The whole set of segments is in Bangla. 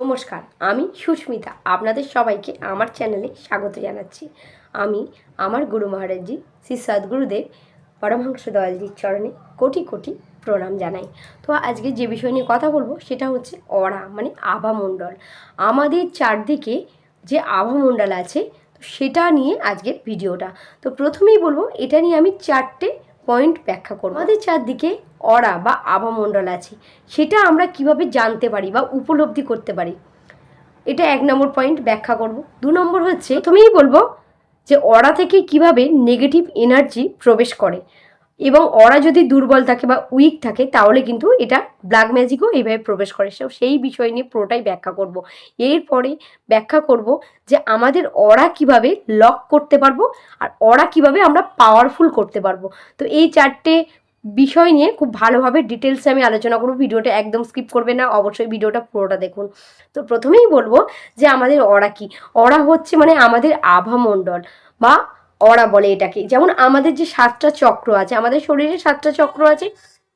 নমস্কার, আমি সুস্মিতা। আপনাদের সবাইকে আমার চ্যানেলে স্বাগত জানাচ্ছি। আমি আমার গুরু মহারাজজি শ্রী সদ্গুরুদেব পরমহংস দয়ালজির চরণে কোটি কোটি প্রণাম জানাই। তো আজকে যে বিষয় নিয়ে কথা বলব, সেটা হচ্ছে অরা মানে আভামণ্ডল আমাদের চারদিকে যে আভামণ্ডল আছে, তো সেটা নিয়ে আজকের ভিডিওটা। তো প্রথমেই বলব, এটা নিয়ে আমি চারটে পয়েন্ট ব্যাখ্যা করব। আমাদের চারদিকে অরা বা আভামণ্ডল আছে, সেটা আমরা কীভাবে জানতে পারি বা উপলব্ধি করতে পারি? এটা এক নম্বর পয়েন্ট ব্যাখ্যা করব। দু নম্বর হচ্ছে, প্রথমেই বলব যে অরা থেকে কীভাবে নেগেটিভ এনার্জি প্রবেশ করে। এবং অরা যদি দুর্বল থাকে বা উইক থাকে, তাহলে কিন্তু এটা ব্ল্যাক ম্যাজিকও এইভাবে প্রবেশ করে। সো সেই বিষয় নিয়ে পুরোটাই ব্যাখ্যা করব। এরপরে ব্যাখ্যা করব যে আমাদের অরা কীভাবে লক করতে পারব, আর অরা কীভাবে আমরা পাওয়ারফুল করতে পারব। তো এই চারটে বিষয় নিয়ে খুব ভালোভাবে ডিটেলসে আমি আলোচনা করব। ভিডিওটা একদম স্কিপ করবে না, অবশ্যই ভিডিওটা পুরোটা দেখুন। তো প্রথমেই বলব যে আমাদের অরা কি? অরা হচ্ছে মানে আমাদের আভামণ্ডল বা অরা বলে এটাকে। যেমন আমাদের যে সাতটা চক্র আছে, আমাদের শরীরে সাতটা চক্র আছে,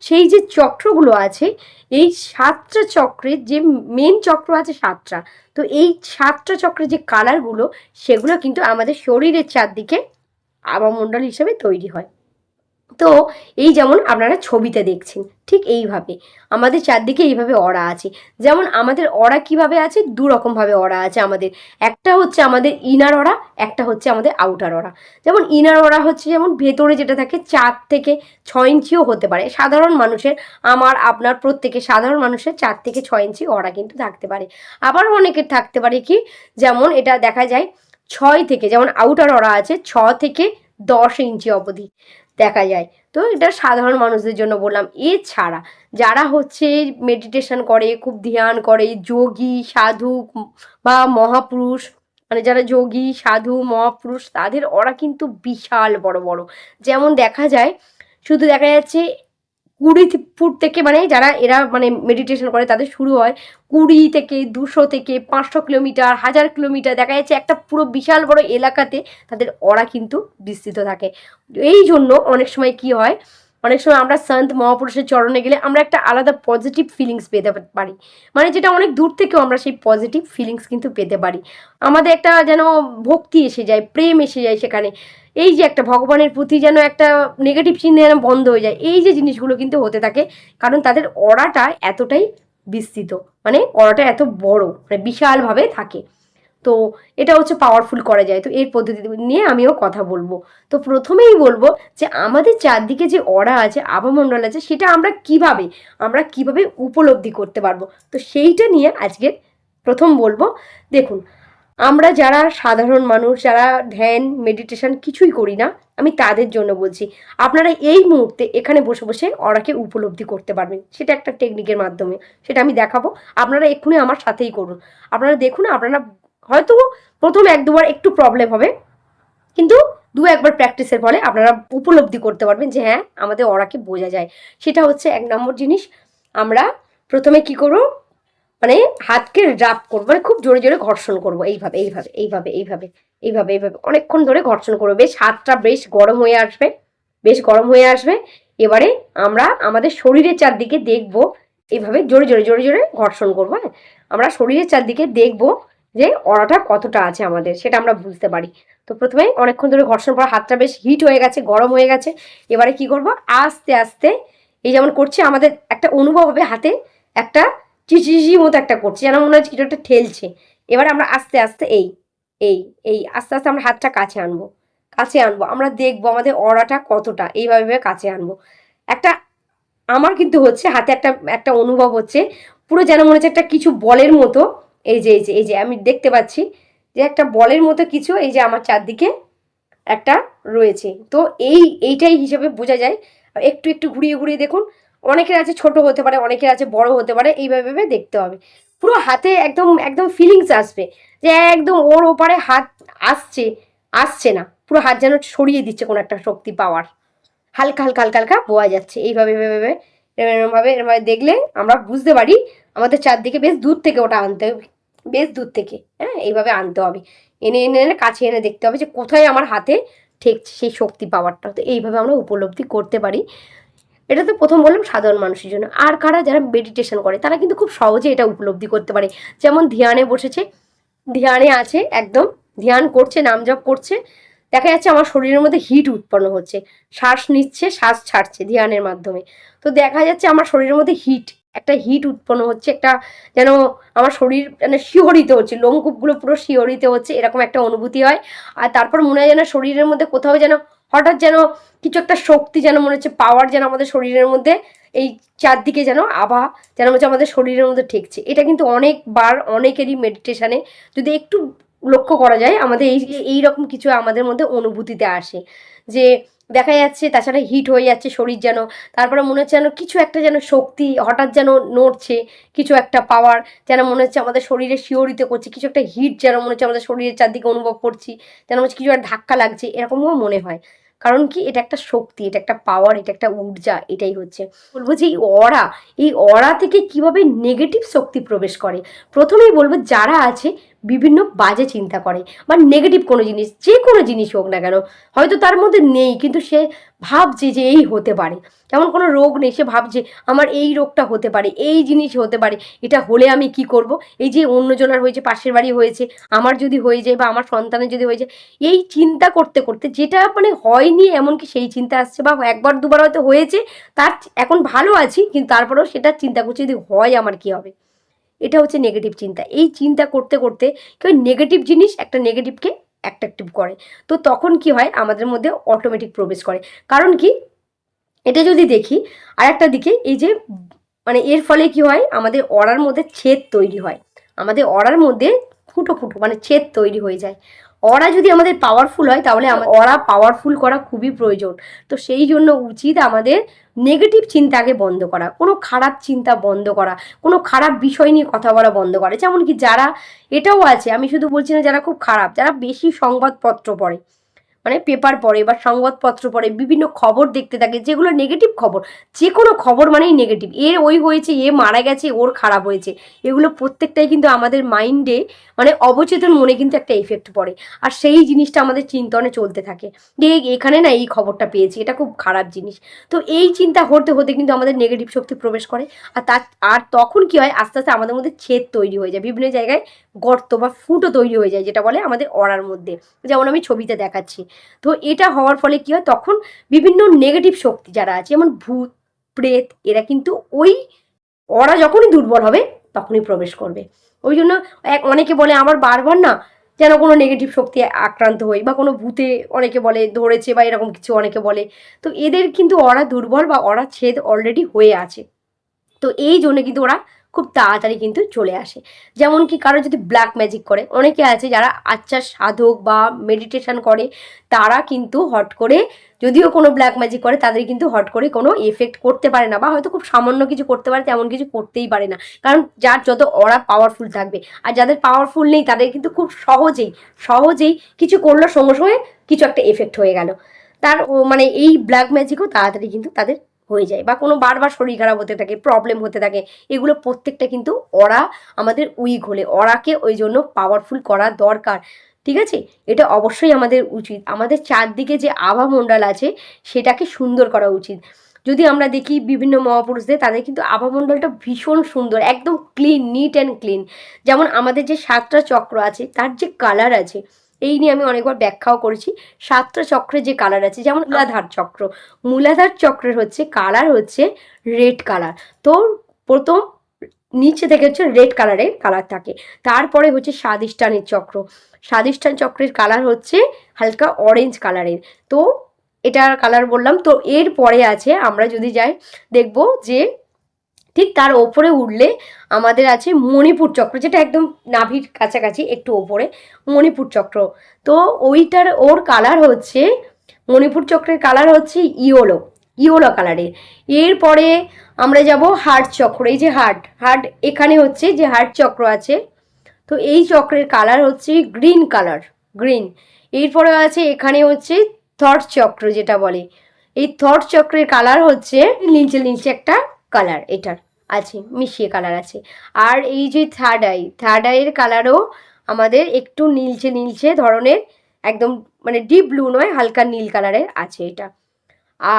সেই যে চক্রগুলো আছে, এই সাতটা চক্রের যে মেন চক্র আছে সাতটা, তো এই সাতটা চক্রের যে কালারগুলো সেগুলো কিন্তু আমাদের শরীরের চারদিকে আবামণ্ডল হিসেবে তৈরি হয়। তো এই যেমন আপনারা ছবিতে দেখছেন, ঠিক এইভাবে। আমাদের চারদিকে এইভাবে অরা আছে। যেমন আমাদের অরা কীভাবে আছে? দু রকমভাবে আছে আমাদের। একটা হচ্ছে আমাদের ইনার অরা একটা হচ্ছে আমাদের আউটার অরা যেমন ইনার অরা হচ্ছে যেমন ভেতরে যেটা থাকে চার থেকে ছয় ইঞ্চিও হতে পারে। সাধারণ মানুষের, আমার, আপনার প্রত্যেকে সাধারণ মানুষের চার থেকে ছয় ইঞ্চি অরা কিন্তু থাকতে পারে। আবার অনেকের থাকতে পারে কি, যেমন এটা দেখা যায় ছয় থেকে, যেমন আউটার অরা আছে, ছ থেকে দশ ইঞ্চি অবধি। দেখা যায়। তো এটা সাধারণ মানুষদের জন্য বললাম। এছাড়া যারা হচ্ছে মেডিটেশন করে, খুব ধ্যান করে, যোগী, সাধু বা মহাপুরুষ মানে যারা যোগী, সাধু, মহাপুরুষ, তাদের ওরা কিন্তু বিশাল বড় বড়। যেমন দেখা যায়, শুধু দেখা যাচ্ছে কুড়ি ফুট থেকে মানে যারা এরা মানে মেডিটেশন করে তাদের শুরু হয় কুড়ি থেকে দুশো থেকে পাঁচশো কিলোমিটার, হাজার কিলোমিটার দেখা যাচ্ছে একটা পুরো বিশাল বড় এলাকাতে তাদের অরা কিন্তু বিস্তৃত থাকে। এই জন্য অনেক সময় কি হয় অনেক সময় আমরা সন্ত মহাপুরুষের চরণে গেলে আমরা একটা আলাদা পজিটিভ ফিলিংস পেতে পারি। মানে যেটা অনেক দূর থেকেও আমরা সেই পজিটিভ ফিলিংস কিন্তু পেতে পারি। আমাদের একটা যেন ভক্তি এসে যায়, প্রেম এসে যায় সেখানে। এই যে একটা ভগবানের প্রতি যেন একটা নেগেটিভ চিন্তা যেন বন্ধ হয়ে যায়, এই যে জিনিসগুলো কিন্তু হতে থাকে। কারণ তাদের অরাটা এতটাই বিস্তৃত। মানে অরাটা এত বড় মানে বিশালভাবে থাকে। তো এটা হচ্ছে পাওয়ারফুল করা যায়। তো এর পদ্ধতি নিয়ে আমিও কথা বলব। তো প্রথমেই বলব যে আমাদের চারদিকে যে অরা আছে আভামণ্ডল আছে, সেটা আমরা কীভাবে আমরা কীভাবে উপলব্ধি করতে পারব? তো সেইটা নিয়ে আজকে প্রথম বলব। দেখুন, আমরা যারা সাধারণ মানুষ, যারা ধ্যান মেডিটেশন কিছুই করি না, আমি তাদের জন্য বলছি, আপনারা এই মুহূর্তে এখানে বসে বসে অরাকে উপলব্ধি করতে পারবেন। সেটা একটা টেকনিকের মাধ্যমে। সেটা আমি দেখাবো। আপনারা এক্ষুনি আমার সাথেই করুন। আপনারা দেখুন, আপনারা হয়তো প্রথম এক দুবার একটু প্রবলেম হবে। কিন্তু দু একবার প্র্যাকটিসের ফলে আপনারা উপলব্ধি করতে পারবেন যে হ্যাঁ আমাদের অরাকে বোঝা যায়। সেটা হচ্ছে এক নম্বর জিনিস, আমরা প্রথমে কি করব? মানে হাতকে রাপ করব মানে খুব জোরে জোরে ঘর্ষণ করব। এইভাবে এইভাবে এইভাবে এইভাবে এইভাবে এইভাবে অনেকক্ষণ ধরে ঘর্ষণ করব। বেশ হাতটা বেশ গরম হয়ে আসবে, বেশ গরম হয়ে আসবে। এবারে আমরা আমাদের শরীরের চারদিকে দেখব, এভাবে জোরে জোরে জোরে জোরে ঘর্ষণ করব হ্যাঁ? আমরা শরীরের চারদিকে দেখব যে অরাটা কতটা আছে আমাদের, সেটা আমরা বুঝতে পারি। তো প্রথমে অনেকক্ষণ ধরে ঘর্ষণ করা, হাতটা বেশ হিট হয়ে গেছে, গরম হয়ে গেছে। এবারে কি করব? আস্তে আস্তে এই যেমন করছে, আমাদের একটা অনুভব হবে হাতে, একটা চিচিচি মতো একটা করছে, যেন মনে হচ্ছে কিছু একটা ঠেলছে। এবার আমরা আস্তে আস্তে এই এই এই, আস্তে আস্তে আমরা হাতটা কাছে আনব। কাছে আনব, আমরা দেখব আমাদের অরাটা কতটা এইভাবে কাছে আনব। একটা, আমার কিন্তু হচ্ছে হাতে একটা একটা অনুভব হচ্ছে, পুরো যেন মনে হচ্ছে একটা কিছু বলের মতো এই যে এই যে এই যে, আমি দেখতে পাচ্ছি যে একটা বলের মতো কিছু এই যে আমার চারদিকে একটা রয়েছে। তো এই, এইটাই হিসেবে বোঝা যায়। একটু একটু ঘুরিয়ে ঘুরিয়ে দেখুন। অনেকের আছে ছোট হতে পারে, অনেকের আছে বড় হতে পারে, এইভাবে ভেবে দেখতে হবে। পুরো হাতে একদম একদম ফিলিংস আসবে যে একদম ওর ওপারে হাত আসছে আসছে না। পুরো হাত যেন সরিয়ে দিচ্ছে কোনো একটা শক্তি পাওয়ার। হালকা হালকা হালকা হালকা বোয়া যাচ্ছে। এইভাবে ভেবে এরকমভাবে এরকমভাবে দেখলে আমরা বুঝতে পারি আমাদের চারদিকে বেশ দূর থেকে ওটা আনতে বেশ দূর থেকে হ্যাঁ এইভাবে আনতে হবে। এনে এনে এনে, কাছে এনে দেখতে হবে যে কোথায় আমার হাতে ঠেকছে সেই শক্তি পাওয়ারটা তো এইভাবে আমরা উপলব্ধি করতে পারি। এটা তো প্রথম বললাম সাধারণ মানুষের জন্য। আর কারা যারা মেডিটেশন করে, তারা কিন্তু খুব সহজে এটা উপলব্ধি করতে পারে। যেমন ধ্যানে বসেছে, ধ্যানে আছে একদম, ধ্যান করছে, নাম জপ করছে, দেখা যাচ্ছে আমার শরীরের মধ্যে হিট উৎপন্ন হচ্ছে। শ্বাস নিচ্ছে, শ্বাস ছাড়ছে ধ্যানের মাধ্যমে। তো দেখা যাচ্ছে আমার শরীরের মধ্যে হিট একটা হিট উৎপন্ন হচ্ছে, একটা যেন আমার শরীর মানে শিহরিত হচ্ছে লোমকূপগুলো পুরো শিহরিত হচ্ছে, এরকম একটা অনুভূতি হয়। আর তারপর মনে হয় যেন শরীরের মধ্যে কোথাও যেন হঠাৎ যেন কিছু একটা শক্তি যেন মনে হচ্ছে পাওয়ার যেন আমাদের শরীরের মধ্যে এই চারদিকে যেন আভা যেন হচ্ছে আমাদের শরীরের মধ্যে ঠেকছে। এটা কিন্তু অনেকবার অনেকেরই মেডিটেশানে যদি একটু লক্ষ্য করা যায়, আমাদের এই এই রকম কিছু আমাদের মধ্যে অনুভূতিতে আসে যে দেখা যাচ্ছে, তাছাড়া হিট হয়ে যাচ্ছে শরীর যেন। তারপরে মনে হচ্ছে যেন কিছু একটা যেন শক্তি হঠাৎ যেন নড়ছে, কিছু একটা পাওয়ার যেন মনে হচ্ছে আমাদের শরীরে শিহরিত করছে, কিছু একটা হিট যেন মনে হচ্ছে আমাদের শরীরের চারদিকে অনুভব করছি, যেন মনে হচ্ছে কিছু একটা ধাক্কা লাগছে, এরকমও মনে হয়। কারণ কি? এটা একটা শক্তি, এটা একটা পাওয়ার এটা একটা ঊর্জা, এটাই হচ্ছে। বলব যে এই অরা এই অরা থেকে কীভাবে নেগেটিভ শক্তি প্রবেশ করে? প্রথমেই বলব যারা আছে বিভিন্ন বাজে চিন্তা করে বা নেগেটিভ কোনো জিনিস, যে কোনো জিনিস হোক না কেন, হয়তো তার মধ্যে নেই, কিন্তু সে ভাবছে যে এই হতে পারে। যেমন কোনো রোগ নেই, সে ভাবছে আমার এই রোগটা হতে পারে, এই জিনিস হতে পারে, এটা হলে আমি কি করব? এই যে অন্যজনের হয়েছে, পাশের বাড়ি হয়েছে, আমার যদি হয়ে যায় বা আমার সন্তানের যদি হয়ে যায়, এই চিন্তা করতে করতে যেটা মানে হয়নি এমনকি সেই চিন্তা আসছে বা একবার দুবার হয়তো হয়েছে, তার এখন ভালো আছি, কিন্তু তারপরেও সেটা চিন্তা করছে যদি হয় আমার কি হবে? এটা হচ্ছে নেগেটিভ চিন্তা। এই চিন্তা করতে করতে কেউ নেগেটিভ জিনিস একটা নেগেটিভকে অ্যাট্রাকটিভ করে। তো তখন কি হয়? আমাদের মধ্যে অটোমেটিক প্রবেশ করে। কারণ কি? এটা যদি দেখি আর একটা দিকে এই যে মানে এর ফলে কি হয়? আমাদের অড়ার মধ্যে ছেদ তৈরি হয়। আমাদের অড়ার মধ্যে ফুটো ফুটো মানে ছেদ তৈরি হয়ে যায়। অরা যদি আমাদের পাওয়ারফুল হয় তাহলে আমার অরা পাওয়ারফুল করা খুবই প্রয়োজন। তো সেই জন্য উচিত আমাদের নেগেটিভ চিন্তাকে বন্ধ করা, কোনো খারাপ চিন্তা বন্ধ করা, কোনো খারাপ বিষয় নিয়ে কথা বলা বন্ধ করে। যেমন কি যারা, এটাও আছে, আমি শুধু বলছি না যারা খুব খারাপ, যারা বেশি সংবাদপত্র পড়ে মানে পেপার পড়ে বা সংবাদপত্র পড়ে, বিভিন্ন খবর দেখতে থাকে, যেগুলো নেগেটিভ খবর যে কোনো খবর মানেই নেগেটিভ এ ওই হয়েছে, এ মারা গেছে, ওর খারাপ হয়েছে। এগুলো প্রত্যেকটাই কিন্তু আমাদের মাইন্ডে মানে অবচেতন মনে কিন্তু একটা এফেক্ট পড়ে। আর সেই জিনিসটা আমাদের চিন্তনে চলতে থাকে। যে এখানে না এই খবরটা পেয়েছি, এটা খুব খারাপ জিনিস। তো এই চিন্তা হতে হতে কিন্তু আমাদের নেগেটিভ শক্তি প্রবেশ করে। আর তার, আর তখন কি হয়, আস্তে আস্তে আমাদের মধ্যে ছেদ তৈরি হয়ে যায়। বিভিন্ন জায়গায় গর্ত বা ফুটো তৈরি হয়ে যায়, যেটা বলে আমাদের অড়ার মধ্যে। যেমন আমি ছবিতে দেখাচ্ছি। তো এটা হওয়ার ফলে কি হয়? তখন বিভিন্ন নেগেটিভ শক্তি যারা আছে, যেমন ভূত, প্রেত, এরা কিন্তু ওই ওরা যখনই দুর্বল হবে, তখনই প্রবেশ করবে। ওই জন্য এক, অনেকে বলে আমার বারবার না, যেন কোনো নেগেটিভ শক্তি আক্রান্ত হই বা কোনো ভূতে অনেকে বলে ধরেছে বা এরকম কিছু অনেকে বলে। তো এদের কিন্তু ওরা দুর্বল বা ওরা ছেদ অলরেডি হয়ে আছে। তো এই জন্য কিন্তু ওরা খুব তাড়াতাড়ি কিন্তু চলে আসে। যেমন কি কারও যদি ব্ল্যাক ম্যাজিক করে, অনেকে আছে যারা আচ্ছা সাধক বা মেডিটেশন করে, তারা কিন্তু হট করে যদিও কোনো ব্ল্যাক ম্যাজিক করে, তাদের কিন্তু হট করে কোনো এফেক্ট করতে পারে না বা হয়তো খুব সামান্য কিছু করতে পারে, তেমন কিছু করতেই পারে না। কারণ যার যত ওরা পাওয়ারফুল থাকবে, আর যাদের পাওয়ারফুল নেই, তাদের কিন্তু খুব সহজেই সহজেই কিছু করল সঙ্গে সঙ্গে কিছু একটা এফেক্ট হয়ে গেল। তার মানে এই ব্ল্যাক ম্যাজিকও তাড়াতাড়ি কিন্তু তাদের হয়ে যায় বা কোনো বারবার শরীর খারাপ হতে থাকে প্রবলেম হতে থাকে, এগুলো প্রত্যেকটা কিন্তু ওরা আমাদের উইক হলে, ওরাকে ওই জন্য পাওয়ারফুল করা দরকার, ঠিক আছে? এটা অবশ্যই আমাদের উচিত, আমাদের চারদিকে যে আভামণ্ডল আছে সেটাকে সুন্দর করা উচিত, যদি আমরা দেখি বিভিন্ন মহাপুরুষদের, তাদের কিন্তু আভামণ্ডলটা ভীষণ সুন্দর, একদম ক্লিন নিট অ্যান্ড ক্লিন যেমন আমাদের যে সাতটা চক্র আছে, তার যে কালার আছে এই নিয়ে আমি অনেকবার ব্যাখ্যাও করেছি। সাতটা চক্রের যে কালার আছে যেমন মূলাধার চক্র। মূলাধার চক্রের হচ্ছে কালার হচ্ছে রেড কালার তো প্রথম নিচে থেকে হচ্ছে রেড কালারের কালার থাকে। তারপরে হচ্ছে স্বাদিষ্ঠানের চক্র। স্বাদিষ্ঠান চক্রের কালার হচ্ছে হালকা অরেঞ্জ কালারের তো এটার কালার বললাম। তো এর পরে আছে আমরা যদি যাই দেখব যে ঠিক তার ওপরে উঠলে আমাদের আছে মণিপুর চক্র, যেটা একদম নাভির কাছাকাছি একটু ওপরে, মণিপুর চক্র। তো ওইটার ওর কালার হচ্ছে, মণিপুর চক্রের কালার হচ্ছে ইয়োলো ইয়োলো কালারের এরপরে আমরা যাব হার্ট চক্র, এই যে হার্ট হার্ট এখানে হচ্ছে যে হার্ট চক্র আছে, তো এই চক্রের কালার হচ্ছে গ্রিন কালার গ্রিন। এরপরে আছে এখানে হচ্ছে থট চক্র যেটা বলে। এই থট চক্রের কালার হচ্ছে নিচে নিচে একটা কালার এটার। আছে, মিশিয়ে কালার আছে। আর এই যে থার্ড আই থার্ড আইয়ের কালারও আমাদের একটু নীলচে নীলচে ধরনের একদম মানে ডিপ ব্লু নয়, হালকা নীল কালারের আছে এটা।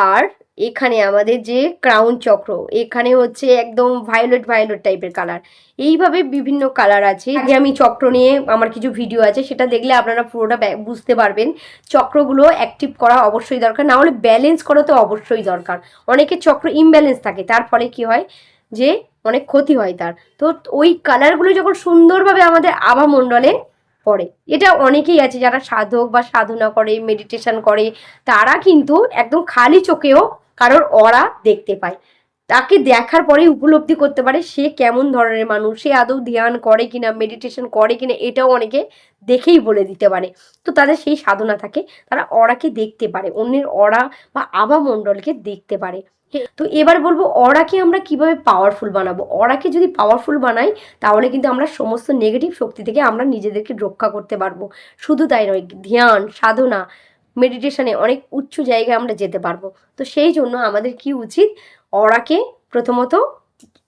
আর এখানে আমাদের যে ক্রাউন চক্র, এখানে হচ্ছে একদম ভায়োলেট ভায়োলেট টাইপের কালার এইভাবে বিভিন্ন কালার আছে। আগে আমি চক্র নিয়ে আমার কিছু ভিডিও আছে, সেটা দেখলে আপনারা পুরোটা বুঝতে পারবেন। চক্রগুলো অ্যাক্টিভ করা অবশ্যই দরকার, না হলে ব্যালেন্স করা তো অবশ্যই দরকার। অনেকের চক্র ইমব্যালেন্স থাকে, তার ফলে কি হয়? যে অনেক ক্ষতি হয় তার। তো ওই কালারগুলো যখন সুন্দরভাবে আমাদের আভা মণ্ডলে পড়ে, এটা অনেকেই আছে যারা সাধক বা সাধনা করে মেডিটেশন করে, তারা কিন্তু একদম খালি চোখেও কারোর অরা দেখতে পায়। তাকে দেখার পরে উপলব্ধি করতে পারে সে কেমন ধরনের মানুষ, সে আদৌ ধ্যান করে কিনা মেডিটেশন করে কিনা, এটাও অনেকে দেখেই বলে দিতে পারে। তো তাদের সেই সাধনা থাকে, তারা অরাকে দেখতে পারে, অন্যের অরা বা আভা মণ্ডলকে দেখতে পারে। তো এবার বলব অরাকে আমরা কীভাবে পাওয়ারফুল বানাবো? অরাকে যদি পাওয়ারফুল বানাই, তাহলে কিন্তু আমরা সমস্ত নেগেটিভ শক্তি থেকে আমরা নিজেদেরকে রক্ষা করতে পারব। শুধু তাই নয়, ধ্যান, সাধনা মেডিটেশনে অনেক উচ্চ জায়গায় আমরা যেতে পারব। তো সেই জন্য আমাদের কি উচিত, অরাকে প্রথমত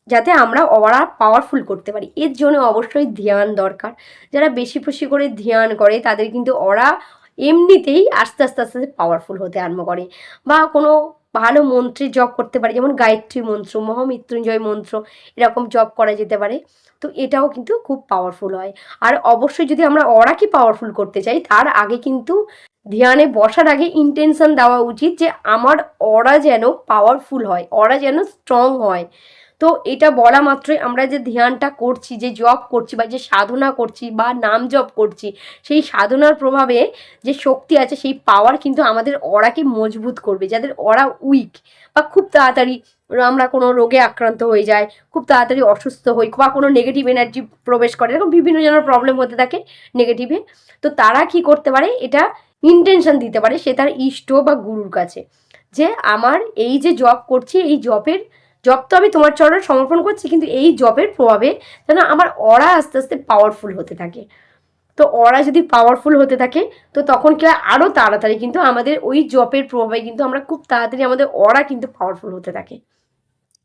যাতে আমরা অরা পাওয়ারফুল করতে পারি। এর জন্য অবশ্যই ধ্যান দরকার। যারা বেশি বেশি করে ধ্যান করে, তাদের কিন্তু অরা এমনিতেই আস্তে আস্তে আস্তে আস্তে পাওয়ারফুল হতে আরম্ভ করে। বা কোনো ভালো মন্ত্রী জব করতে পারে, যেমন গায়ত্রী মন্ত্র, মহামৃত্যুঞ্জয় মন্ত্র, এরকম জব করা যেতে পারে। তো এটাও কিন্তু খুব পাওয়ারফুল হয়। আর অবশ্যই যদি আমরা অরাকে পাওয়ারফুল করতে চাই, তার আগে কিন্তু ধ্যানে বসার আগে ইন্টেনশন দেওয়া উচিত যে, আমার অরা যেন পাওয়ারফুল হয়, অরা যেন স্ট্রং হয়। তো এটা বলা মাত্রই আমরা যে ধ্যানটা করছি, যে জপ করছি বা যে সাধনা করছি বা নাম জপ করছি, সেই সাধনার প্রভাবে যে শক্তি আছে, সেই পাওয়ার কিন্তু আমাদের অরাকে মজবুত করবে, যাদের অরা উইক বা খুব তাড়াতাড়ি আমরা কোনো রোগে আক্রান্ত হয়ে যায় খুব তাড়াতাড়ি অসুস্থ হই বা কোনো নেগেটিভ এনার্জি প্রবেশ করে, এরকম বিভিন্ন জনের প্রবলেম হতে থাকে নেগেটিভে তো তারা কি করতে পারে? এটা ইন্টেনশন দিতে পারে, সে তার ইষ্ট বা গুরুর কাছে। যে আমার এই যে জব করছি, এই জবের জব তো আমি তোমার চরণে সমর্পণ করছি, কিন্তু এই জবের প্রভাবে যেন আমার অরা আস্তে আস্তে পাওয়ারফুল হতে থাকে। তো অরা যদি পাওয়ারফুল হতে থাকে, তো তখন কি হয়? আরও তাড়াতাড়ি কিন্তু আমাদের ওই জবের প্রভাবে কিন্তু আমরা খুব তাড়াতাড়ি আমাদের অরা কিন্তু পাওয়ারফুল হতে থাকে।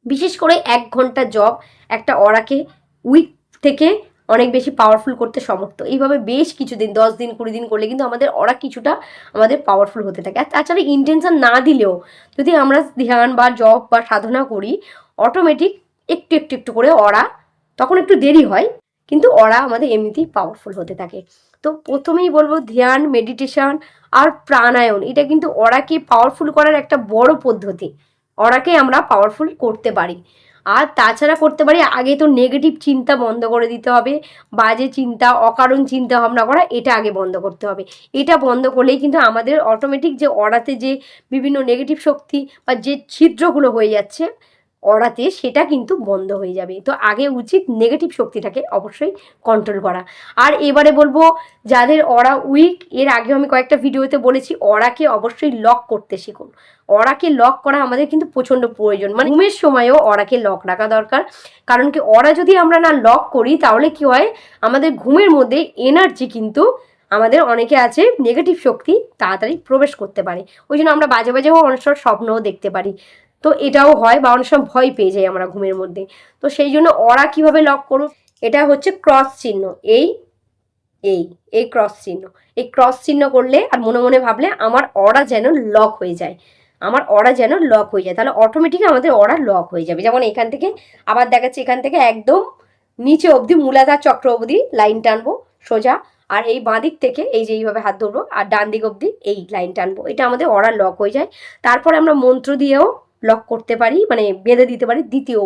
বিশেষ করে এক ঘণ্টা জব একটা অরাকে উইক থেকে অনেক বেশি পাওয়ারফুল করতে সমর্থ। এইভাবে বেশ কিছুদিন, দশ দিন, কুড়ি দিন করলে কিন্তু আমাদের ওরা কিছুটা আমাদের পাওয়ারফুল হতে থাকে। আর তাছাড়া ইন্টেনশন না দিলেও যদি আমরা ধ্যান বা জব বা সাধনা করি অটোমেটিক একটু একটু একটু করে ওরা তখন একটু দেরি হয়, কিন্তু ওরা আমাদের এমনিতেই পাওয়ারফুল হতে থাকে। তো প্রথমেই বলব ধ্যান মেডিটেশন আর প্রাণায়াম, এটা কিন্তু ওরাকে পাওয়ারফুল করার একটা বড় পদ্ধতি। ওরাকে আমরা পাওয়ারফুল করতে পারি। আর তাছাড়া করতে পারি, আগে তো নেগেটিভ চিন্তা বন্ধ করে দিতে হবে, বাজে চিন্তা, অকারণ চিন্তা ভাবনা করা, এটা আগে বন্ধ করতে হবে। এটা বন্ধ করলেই কিন্তু আমাদের অটোমেটিক যে অড়াতে যে বিভিন্ন নেগেটিভ শক্তি বা যে ছিদ্রগুলো হয়ে যাচ্ছে অড়াতে সেটা কিন্তু বন্ধ হয়ে যাবে। তো আগে উচিত নেগেটিভ শক্তিটাকে অবশ্যই কন্ট্রোল করা। আর এবারে বলব, যাদের অরা উইক এর আগে আমি কয়েকটা ভিডিওতে বলেছি অরাকে অবশ্যই লক করতে শিখুন। অরাকে লক করা আমাদের কিন্তু প্রচণ্ড প্রয়োজন। মানে ঘুমের সময়ও অরাকে লক রাখা দরকার। কারণ কি অরা যদি আমরা না লক করি, তাহলে কি হয়, আমাদের ঘুমের মধ্যে এনার্জি কিন্তু আমাদের অনেকে আছে নেগেটিভ শক্তি তাড়াতাড়ি প্রবেশ করতে পারে। ওই জন্য আমরা বাজে বাজেও অনেক স্বপ্নও দেখতে পারি। তো এটাও হয় বা অনেক সময় ভয় পেয়ে যাই আমরা ঘুমের মধ্যে। তো সেই জন্য অরা কীভাবে লক করুন এটা হচ্ছে ক্রস চিহ্ন, এই এই এই ক্রস চিহ্ন। এই ক্রস চিহ্ন করলে আর মনে মনে ভাবলে আমার অরা যেন লক হয়ে যায়। আমার অরা যেন লক হয়ে যায়, তাহলে অটোমেটিক আমাদের অরা লক হয়ে যাবে। যেমন এখান থেকে, আবার দেখাচ্ছে এখান থেকে একদম নিচে অবধি মূলাধার চক্র অবধি লাইন টানবো, সোজা। আর এই বাঁ দিক থেকে এই যে এইভাবে হাত ধরবো, আর ডান দিক অবধি এই লাইন টানবো। এটা আমাদের অরা লক হয়ে যায়। তারপরে আমরা মন্ত্র দিয়েও লক করতে পারি মানে বেঁধে দিতে পারি দ্বিতীয়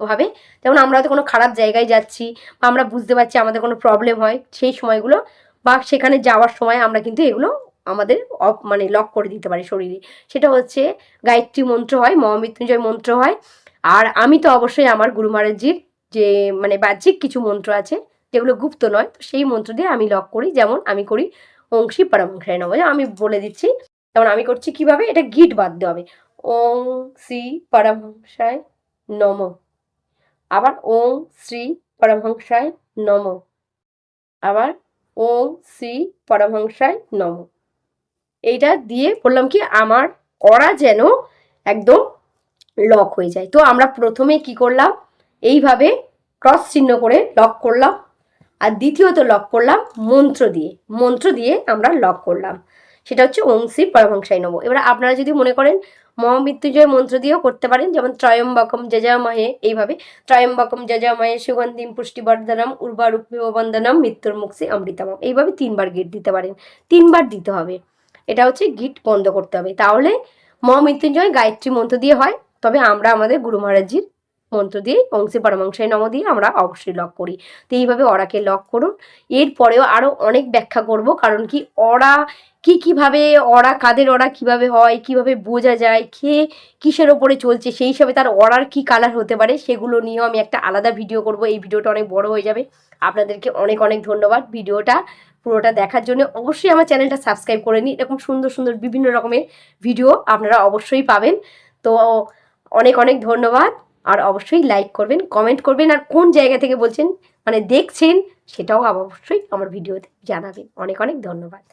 ভাবে যেমন আমরা হয়তো কোনো খারাপ জায়গায় যাচ্ছি বা আমরা বুঝতে পারছি আমাদের কোনো প্রবলেম হয়, সেই সময়গুলো বা সেখানে যাওয়ার সময় আমরা কিন্তু এগুলো আমাদের অফ মানে লক করে দিতে পারি শরীরে। সেটা হচ্ছে গায়ত্রী মন্ত্র হয়, মহামৃত্যুঞ্জয় মন্ত্র হয়। আর আমি তো অবশ্যই আমার গুরু মহারাজজির যে মানে বাহ্যিক কিছু মন্ত্র আছে, যেগুলো গুপ্ত নয়, তো সেই মন্ত্র দিয়ে আমি লক করি। যেমন আমি করি অংশী পরমংশায় নব আমি বলে দিচ্ছি, যেমন আমি করছি কীভাবে? এটা গিট বাঁধতে হবে। ওং শ্রী পরমহংসায় নম। আবার ওং শ্রী পরমহংসায় নম। আবার ওং শ্রী পরমহংসায় নম। এইটা দিয়ে বললাম কি, আমার অরা যেন একদম লক হয়ে যায়। তো আমরা প্রথমে কি করলাম, এইভাবে ক্রস চিহ্ন করে লক করলাম। আর দ্বিতীয়ত লক করলাম মন্ত্র দিয়ে। মন্ত্র দিয়ে আমরা লক করলাম। সেটা হচ্ছে ওং শ্রী নম। এবার আপনারা যদি মনে করেন মহামৃত্যুঞ্জয় মন্ত্র দিয়েও করতে পারেন, যেমন ত্রয়ম্বকম যজামহে, এইভাবে ত্রয়ম্বকম যজামহে সুগন্ধিম পুষ্টিবর্ধনম উর্বারুপিব বন্দনম মৃত্যুর মুক্সি অমৃতমম। এইভাবে তিনবার গিট দিতে পারেন। তিনবার দিতে হবে। এটা হচ্ছে গিট বন্ধ করতে হবে। তাহলে মহামৃত্যুঞ্জয় গায়ত্রী মন্ত্র দিয়ে হয়। তবে আমরা আমাদের গুরু মহারাজজির মন্ত্র দিয়ে অংশে পরমাংশায় নম দিয়ে আমরা অবশ্যই লক করি। তো এইভাবে অরাকে লক করুন। এরপরেও আরও অনেক ব্যাখ্যা করব, কারণ কি অরা কি কীভাবে অরা কাদের অরা কীভাবে হয়, কীভাবে বোঝা যায়, কে কিসের ওপরে চলছে, সেই হিসাবে তার অরার কি কালার হতে পারে, সেগুলো নিয়েও আমি একটা আলাদা ভিডিও করব। এই ভিডিওটা অনেক বড় হয়ে যাবে। আপনাদেরকে অনেক অনেক ধন্যবাদ ভিডিওটা পুরোটা দেখার জন্য। অবশ্যই আমার চ্যানেলটা সাবস্ক্রাইব করে নিন। এরকম সুন্দর সুন্দর বিভিন্ন রকমের ভিডিও আপনারা অবশ্যই পাবেন। তো অনেক অনেক ধন্যবাদ। আর অবশ্যই লাইক করবেন কমেন্ট করবেন আর কোন জায়গা থেকে বলছেন মানে দেখছেন, সেটাও অবশ্যই আমার ভিডিওতে জানাবেন। অনেক অনেক ধন্যবাদ।